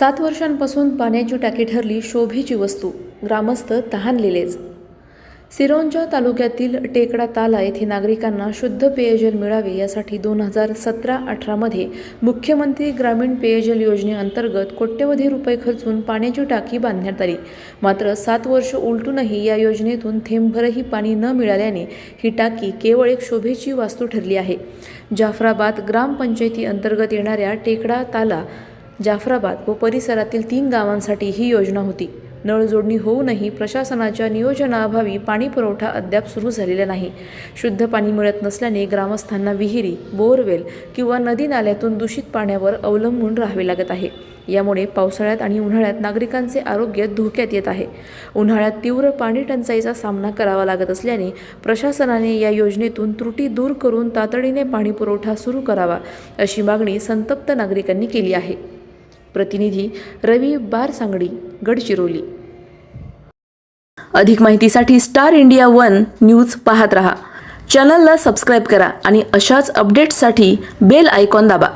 सात वर्षांपासून पाण्याची टाकी ठरली शोभेची वस्तू. ग्रामस्थ तहानलेलेच. सिरोंजा तालुक्यातील टेकडा ताला येथे नागरिकांना शुद्ध पेयजल मिळावे यासाठी दोन हजार सतरा अठरामध्ये मुख्यमंत्री ग्रामीण पेयजल योजनेअंतर्गत कोट्यवधी रुपये खर्चून पाण्याची टाकी बांधण्यात आली. मात्र सात वर्ष उलटूनही या योजनेतून थेंबभरही पाणी न मिळाल्याने ही टाकी केवळ एक शोभेची वास्तू ठरली आहे. जाफराबाद ग्रामपंचायती अंतर्गत येणाऱ्या टेकडा ताला जाफराबाद व परिसरातील तीन गावांसाठी ही योजना होती. नळजोडणी होऊनही प्रशासनाच्या नियोजनाअभावी पाणीपुरवठा अद्याप सुरू झालेला नाही. शुद्ध पाणी मिळत नसल्याने ग्रामस्थांना विहिरी बोरवेल किंवा नदी नाल्यातून दूषित पाण्यावर अवलंबून राहावे लागत आहे. यामुळे पावसाळ्यात आणि उन्हाळ्यात नागरिकांचे आरोग्य धोक्यात येत आहे. उन्हाळ्यात तीव्र पाणी टंचाईचा सामना करावा लागत असल्याने प्रशासनाने या योजनेतून त्रुटी दूर करून तातडीने पाणीपुरवठा सुरू करावा अशी मागणी संतप्त नागरिकांनी केली आहे. प्रतिनिधी रवी बारसांगडी गडचिरोली. अधिक माहितीसाठी स्टार इंडिया वन न्यूज पाहत रहा. चॅनलला सबस्क्राईब करा आणि अशाच अपडेट्ससाठी बेल आयकॉन दाबा.